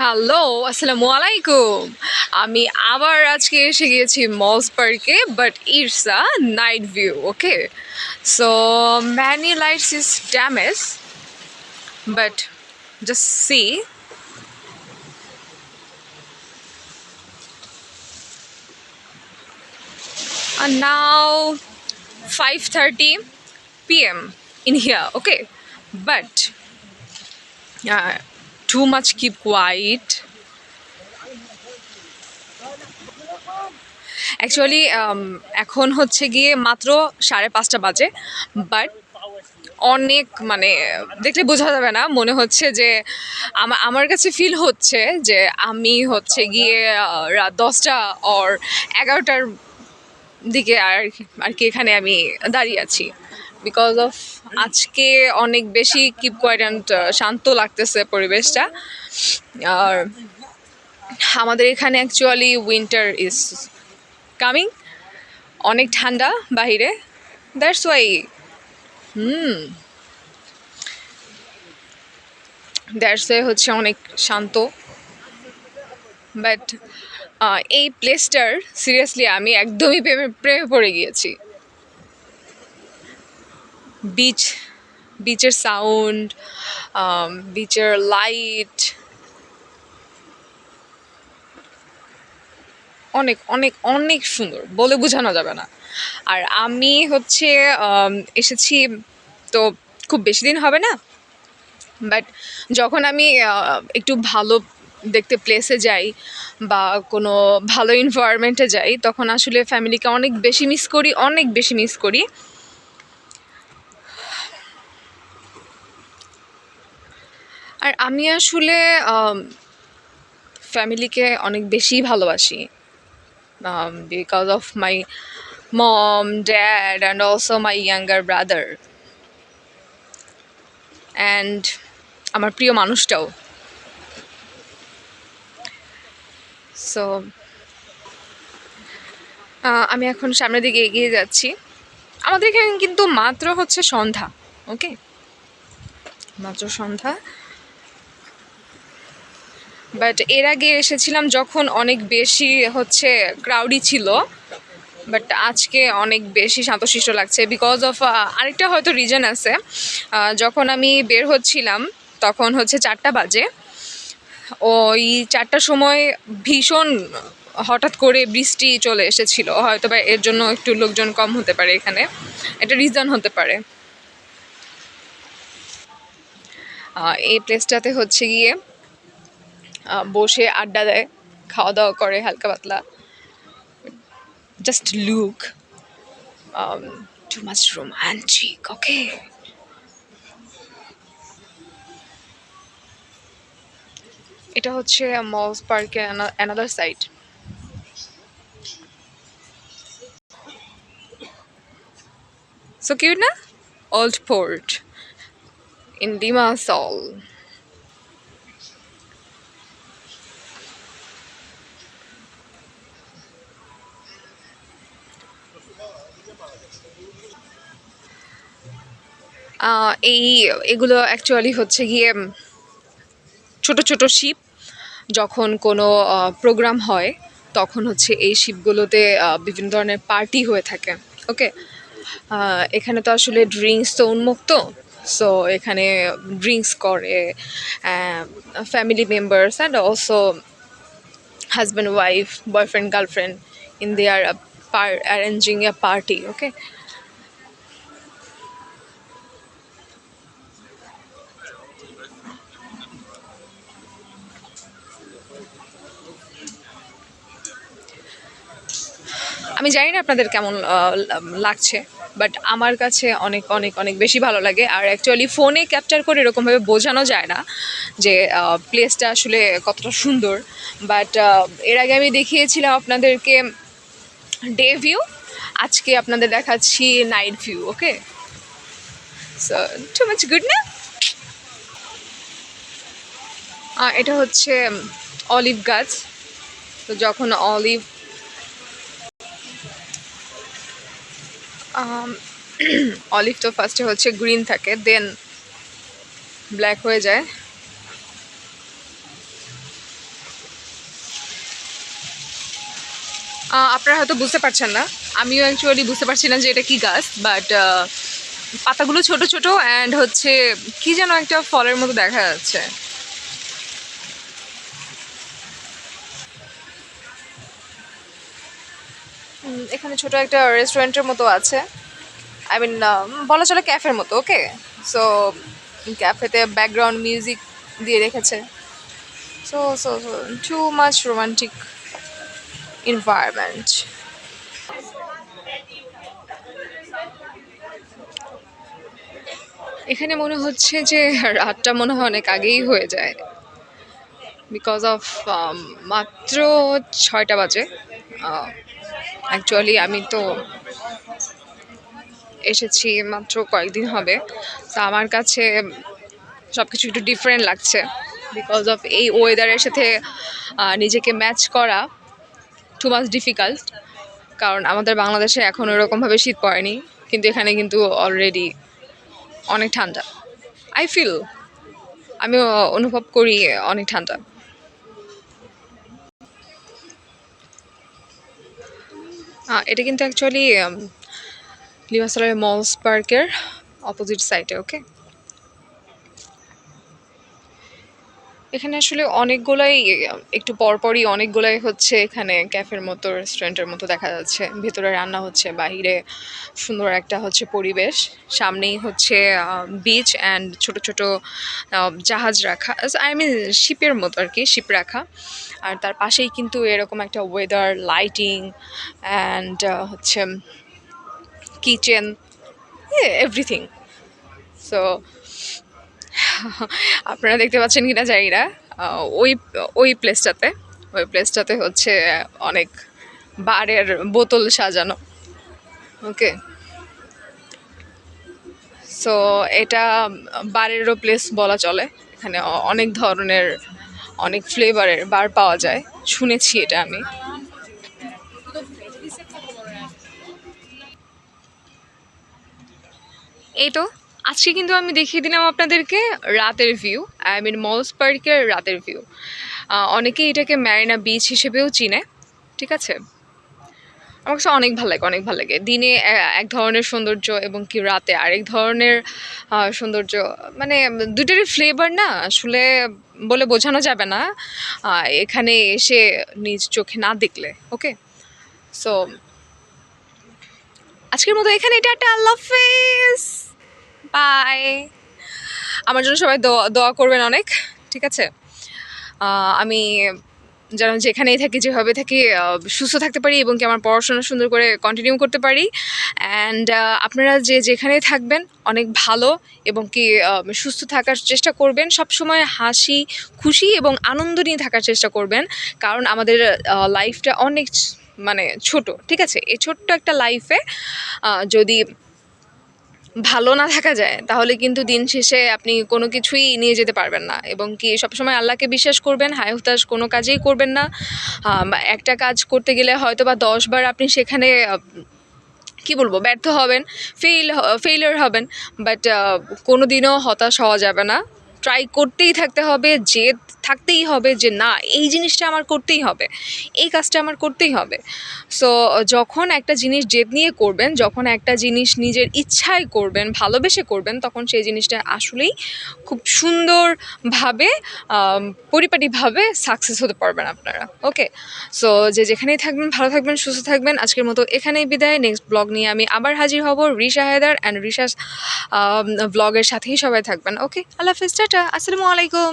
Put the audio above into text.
Hello আসসালামু আলাইকুম আমি আবার আজকে এসে গিয়েছি মলস পার্কে but it's a night view okay so many lights is damage but just see And now 5:30 p.m. in here. Okay, but uh, too much, keep quiet. Actually এখন হচ্ছে গিয়ে মাত্র সাড়ে পাঁচটা বাজে বাট অনেক মানে দেখলে বোঝা যাবে না, মনে হচ্ছে যে আমা- আমার কাছে ফিল হচ্ছে যে আমি হচ্ছে গিয়ে রাত দশটা অর এগারোটার দিকে আর আর কি এখানে আমি দাঁড়িয়ে আছি বিকজ অফ আজকে অনেক বেশি কিপ কোয়াইট অ্যান্ড শান্ত লাগতেছে পরিবেশটা। আর আমাদের এখানে অ্যাকচুয়ালি উইন্টার ইজ কামিং অনেক ঠান্ডা বাহিরে। That's why hmm. That's why হচ্ছে অনেক শান্ত। বাট এই প্লেসটার সিরিয়াসলি আমি একদমই প্রেমে প্রেমে পড়ে গিয়েছি। বিচ বিচের সাউন্ড বিচের লাইট অনেক অনেক অনেক সুন্দর। বলে বোঝানো যাবে না। আর আমি হচ্ছে এসেছি তো খুব বেশি দিন হবে না। বাট যখন আমি একটু ভালো দেখতে প্লেসে যাই বা কোনো ভালো এনভায়রনমেন্টে যাই, তখন আসলে ফ্যামিলিকে অনেক বেশি মিস করি, অনেক বেশি মিস করি। আর আমি আসলে ফ্যামিলিকে অনেক বেশি ভালোবাসি। Because of my mom dad and also my younger brother and আমার প্রিয় মানুষটাও। সো আমি এখন সামনের দিকে এগিয়ে যাচ্ছি। আমাদের এখানে কিন্তু মাত্র হচ্ছে সন্ধ্যা ওকে মাত্র সন্ধ্যা। বাট এর আগে এসেছিলাম যখন অনেক বেশি হচ্ছে ক্রাউডি ছিল বাট আজকে অনেক বেশি শান্তশিষ্ট লাগছে বিকজ অফ আরেকটা হয়তো রিজন আছে। যখন আমি বের হচ্ছিলাম, তখন হচ্ছে চারটা বাজে। ওই চারটার সময় ভীষণ হঠাৎ করে বৃষ্টি চলে এসেছিল, হয়তো বা এর জন্য একটু লোকজন কম হতে পারে এখানে। এটা রিজন হতে পারে। এই প্লেসটাতে হচ্ছে গিয়ে বসে আড্ডা দেয়, খাওয়া দাওয়া করে, হালকা পাতলা। Just look too much romantic okay এটা হচ্ছে মলস পার্কের অ্যানাদার সাইড সো কিউট না? ওল্ড পোর্ট ইন ডিমাসল এই, এগুলো অ্যাকচুয়ালি হচ্ছে গিয়ে ছোট ছোট শিপ যখন কোনো প্রোগ্রাম হয়, তখন হচ্ছে এই শিপগুলোতে বিভিন্ন ধরনের পার্টি হয়ে থাকে ওকে এখানে তো আসলে ড্রিঙ্কস তো উন্মুক্ত সো এখানে ড্রিঙ্কস করে family members and also husband wife boyfriend girlfriend in they are arranging a party okay আমি জানি না আপনাদের কেমন লাগছে বাট আমার কাছে অনেক অনেক অনেক বেশি ভালো লাগে। আর অ্যাকচুয়ালি ফোনে ক্যাপচার করে এরকমভাবে বোঝানো যায় না যে প্লেসটা আসলে কতটা সুন্দর। বাট এর আগে আমি দেখিয়েছিলাম আপনাদেরকে ডে ভিউ আজকে আপনাদের দেখাচ্ছি night view okay so too much good না? এটা হচ্ছে অলিভ গাছ। তো যখন অলিভ অলিভ তো ফার্স্টে হচ্ছে গ্রিন থাকে দেন ব্ল্যাক হয়ে যায়। আপনারা হয়তো বুঝতে পারছেন না। আমিও অ্যাকচুয়ালি বুঝতে পারছি না যে এটা কি গাছ বাট পাতাগুলো ছোট ছোট অ্যান্ড হচ্ছে কি যেন একটা ফলের মতো দেখা যাচ্ছে। এখানে ছোট একটা রেস্টুরেন্টের মতো আছে। আই মিন বলা চলে ক্যাফের মতো ওকে সো ক্যাফেতে ব্যাকগ্রাউন্ড মিউজিক দিয়ে রেখেছে। So so so too much romantic environment. এখানে মনে হচ্ছে যে রাতটা মনে হয় অনেক আগেই হয়ে যায়। বিকজ অফ মাত্র ছয়টা বাজে। অ্যাকচুয়ালি আমি তো এসেছি মাত্র কয়েকদিন হবে। তো আমার কাছে সব কিছু একটু ডিফারেন্ট লাগছে। বিকজ অফ এই ওয়েদারের সাথে নিজেকে ম্যাচ করা টু মাচ ডিফিকাল্ট কারণ আমাদের বাংলাদেশে এখন ওরকমভাবে শীত পড়েনি। কিন্তু এখানে কিন্তু অলরেডি অনেক ঠান্ডা। আই ফিল আমি অনুভব করি অনেক ঠান্ডা। এটা কিন্তু অ্যাকচুয়ালি লিমাসালের মলস পার্কের অপোজিট সাইডে ওকে এখানে আসলে অনেকগুলাই, একটু পরপরই অনেকগুলাই হচ্ছে এখানে ক্যাফের মতো, রেস্টুরেন্টের মতো দেখা যাচ্ছে। ভেতরে রান্না হচ্ছে বাইরে সুন্দর একটা হচ্ছে পরিবেশ। সামনেই হচ্ছে বিচ অ্যান্ড ছোট ছোট জাহাজ রাখা আই মিন শিপের মতো আর কি শিপ রাখা। আর তার পাশেই কিন্তু এরকম একটা ওয়েদার লাইটিং অ্যান্ড হচ্ছে কিচেন এভরিথিং সো আপনারা দেখতে পাচ্ছেন কিনা জানি না। ওই ওই প্লেসটাতে ওই প্লেসটাতে হচ্ছে অনেক বারের বোতল সাজানো। ওকে সো এটা বারেরও প্লেস বলা চলে। এখানে অনেক ধরনের, অনেক ফ্লেভারের বার পাওয়া যায়। শুনেছি এটা আমি। এই তো। আজকে কিন্তু আমি দেখিয়ে দিলাম আপনাদেরকে রাতের ভিউ আই মিন মলস পার্কের রাতের ভিউ অনেকেই এটাকে ম্যারিনা বিচ হিসেবেও চিনে, ঠিক আছে? আমার কাছে অনেক ভালো লাগে, অনেক ভালো লাগে। দিনে এক ধরনের সৌন্দর্য এবং কি রাতে আরেক ধরনের সৌন্দর্য মানে দুটোরই ফ্লেভার না, আসলে বলে বোঝানো যাবে না এখানে এসে নিজ চোখে না দেখলে ওকে সো আজকের মতো এখানে টাটা, আল্লাহ হাফেজ! বাই আমার জন্য সবাই দোয়া করবেন অনেক, ঠিক আছে? আমি যেন যেখানেই থাকি, যেভাবে থাকি সুস্থ থাকতে পারি এবং কি আমার পড়াশোনা সুন্দর করে কন্টিনিউ করতে পারি। অ্যান্ড আপনারা যে যেখানেই থাকবেন, অনেক ভালো এবং কি সুস্থ থাকার চেষ্টা করবেন। সব সময় হাসি, খুশি এবং আনন্দ নিয়ে থাকার চেষ্টা করবেন। কারণ আমাদের লাইফটা অনেক মানে ছোট, ঠিক আছে? এই ছোট্ট একটা লাইফে যদি ভালো না থাকা যায়, তাহলে কিন্তু দিন শেষে আপনি কোনো কিছুই নিয়ে যেতে পারবেন না। এবং কি সবসময় আল্লাহকে বিশ্বাস করবেন, হায় হুতাশ কোনো কাজেই করবেন না। একটা কাজ করতে গেলে হয়তো বা দশবার আপনি সেখানে কি বলব, ব্যর্থ হবেন ফেইল ফেইলিয়ার হবেন বাট কোনো দিনও হতাশ হওয়া যাবে না। ট্রাই করতেই থাকতে হবে যে থাকতেই হবে যে না, এই জিনিসটা আমার করতেই হবে, এই কাজটা আমার করতেই হবে। সো যখন একটা জিনিস জেদ নিয়ে করবেন, যখন একটা জিনিস নিজের ইচ্ছায় করবেন, ভালোবেসে করবেন, তখন সেই জিনিসটা আসলেই খুব সুন্দরভাবে পরিপাটিভাবে সাকসেস হতে পারবেন আপনারা। ওকে সো যে যেখানেই থাকবেন, ভালো থাকবেন, সুস্থ থাকবেন। আজকের মতো এখানেই বিদায়। নেক্সট ব্লগ নিয়ে আমি আবার হাজির হব রিশা হায়দার অ্যান্ড রিশাস ব্লগের সাথেই সবাই থাকবেন। ওকে আল্লাহ হাফিজ, টাটা। আসসালামু আলাইকুম।